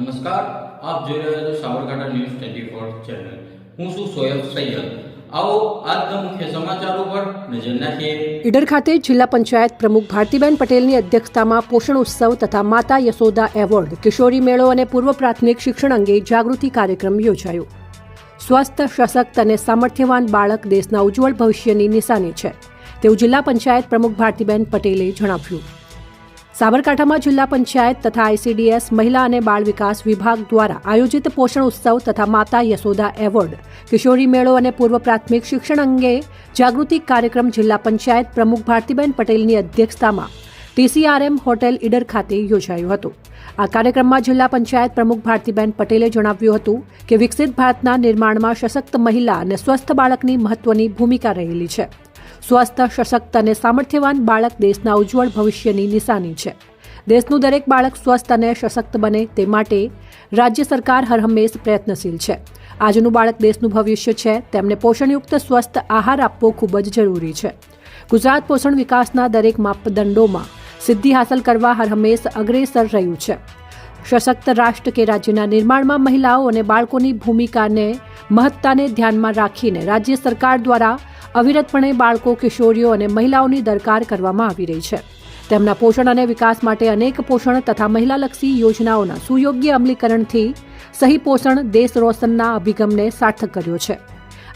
નમસ્કાર, આપ જોઈ રહ્યા છો Sabarkantha news twenty four channel. હું છું સોયબ સૈયદ. આવો ઈડર ખાતે જિલ્લા પંચાયત પ્રમુખ ભારતીબેન પટેલની અધ્યક્ષતામાં પોષણ ઉત્સવ તથા માતા યશોદા એવોર્ડ, કિશોરી મેળો અને પૂર્વ પ્રાથમિક શિક્ષણ અંગે જાગૃતિ કાર્યક્રમ યોજાયો. સ્વસ્થ, સશક્ત અને સામર્થ્યવાન બાળક દેશના ઉજ્જવળ ભવિષ્યની નિશાની છે. તેવું જિલ્લા પંચાયત પ્રમુખ ભારતીબેન પટેલે જણાવ્યું. સાબરકાંઠામાં જિલ્લા પંચાયત તથા આઈસીડીએસ મહિલા અને બાળ વિકાસ વિભાગ દ્વારા આયોજિત પોષણ ઉત્સવ તથા માતા યશોદા એવોર્ડ, કિશોરી મેળો અને પૂર્વ પ્રાથમિક શિક્ષણ અંગે જાગૃતિ કાર્યક્રમ જિલ્લા પંચાયત પ્રમુખ ભારતીબેન પટેલની અધ્યક્ષતામાં ટીસીઆરએમ હોટેલ ઈડર ખાતે યોજાયો હતો. આ કાર્યક્રમમાં જિલ્લા પંચાયત પ્રમુખ ભારતીબેન પટેલે જણાવ્યું હતું કે વિકસિત ભારતના નિર્માણમાં સશક્ત મહિલા અને સ્વસ્થ બાળકની મહત્વની ભૂમિકા રહેલી છે. સ્વસ્થ સશક્ત અને સામર્થ્યવાન બાળક દેશના ઉજ્જવળ ભવિષ્યની નિશાની છે. દેશનું દરેક બાળક સ્વસ્થ અને સશક્ત બને તે માટે રાજ્ય સરકાર હરહંમેશ પ્રયત્નશીલ છે. આજનું બાળક દેશનું ભવિષ્ય છે, તેમને પોષણયુક્ત સ્વસ્થ આહાર આપવો ખૂબ જ જરૂરી છે. ગુજરાત પોષણ વિકાસના દરેક માપદંડોમાં સિદ્ધિ હાંસલ કરવા હરહંમેશ અગ્રેસર રહ્યું છે. સશક્ત રાષ્ટ્ર કે રાજ્યના નિર્માણમાં મહિલાઓ અને બાળકોની ભૂમિકાને મહત્તાને ધ્યાનમાં રાખીને રાજ્ય સરકાર દ્વારા અવિરતપણે બાળકો, કિશોરીઓ અને મહિલાઓની દરકાર કરવામાં આવી રહી છે. તેમના પોષણ અને વિકાસ માટે અનેક પોષણ તથા મહિલાલક્ષી યોજનાઓના સુયોગ્ય અમલીકરણથી સહી પોષણ દેશ રોશનના અભિગમને સાર્થક કર્યો છે.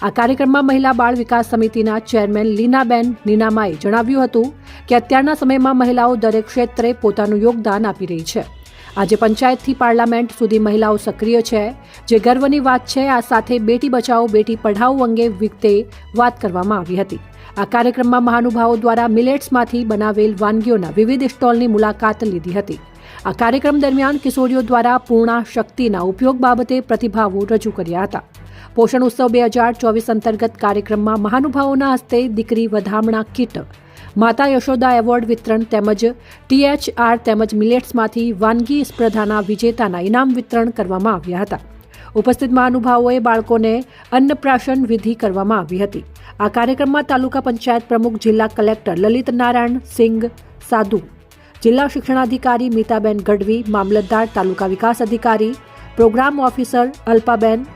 આ કાર્યક્રમમાં મહિલા બાળ વિકાસ સમિતિના ચેરમેન લીનાબેન નીનામાએ જણાવ્યું હતું કે અત્યારના સમયમાં મહિલાઓ દરેક ક્ષેત્રે પોતાનું યોગદાન આપી રહી છે. આજે પંચાયતથી પાર્લામેન્ટ સુધી મહિલાઓ સક્રિય છે. જે ગર્વની વાત છે, આ સાથે બેટી બચાવો, બેટી પઢાઓ અંગે વિગતે વાત કરવામાં આવી હતી. આ કાર્યક્રમમાં મહાનુભાવો દ્વારા મિલેટ્સમાંથી બનાવેલ વાનગીઓના વિવિધ સ્ટોલની મુલાકાત લીધી હતી. આ કાર્યક્રમ દરમિયાન કિશોરીઓ દ્વારા પૂર્ણા શક્તિના ઉપયોગ બાબતે પ્રતિભાવો રજૂ કર્યા હતા. પોષણ ઉત્સવ બે હજાર ચોવીસ અંતર્ગત કાર્યક્રમમાં મહાનુભાવોના હસ્તે દીકરી વધામણા કીટ માતા યશોદા એવોર્ડ વિતરણ તેમજ ટીએચઆર તેમજ મિલેટ્સમાંથી વાનગી સ્પર્ધાના વિજેતાના ઇનામ વિતરણ કરવામાં આવ્યા હતા. ઉપસ્થિત મહાનુભાવોએ બાળકોને અન્નપ્રાશન વિધિ કરવામાં આવી હતી. આ કાર્યક્રમમાં તાલુકા પંચાયત પ્રમુખ જિલ્લા કલેક્ટર લલિત નારાયણ સિંઘ, સાધુ, જિલ્લા શિક્ષણાધિકારી મીતાબેન ગઢવી, મામલતદાર તાલુકા વિકાસ અધિકારી, પ્રોગ્રામ ઓફિસર અલ્પાબેન,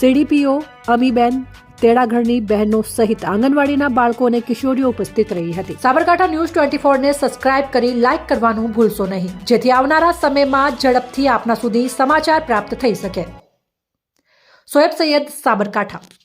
સીડીપીઓ અમીબેન તેડાઘરની બહેનો સહિત આંગણવાડીના બાળકો અને કિશોરીઓ ઉપસ્થિત રહી હતી. સાબરકાંઠા ન્યૂઝ ટ્વેન્ટી ફોરને સબસ્ક્રાઇબ કરી લાઇક કરવાનું ભૂલશો નહીં. જેથી આવનારા સમયમાં ઝડપથી આપના સુધી સમાચાર પ્રાપ્ત થઈ શકે. સોએબ સૈયદ સાબરકાંઠા.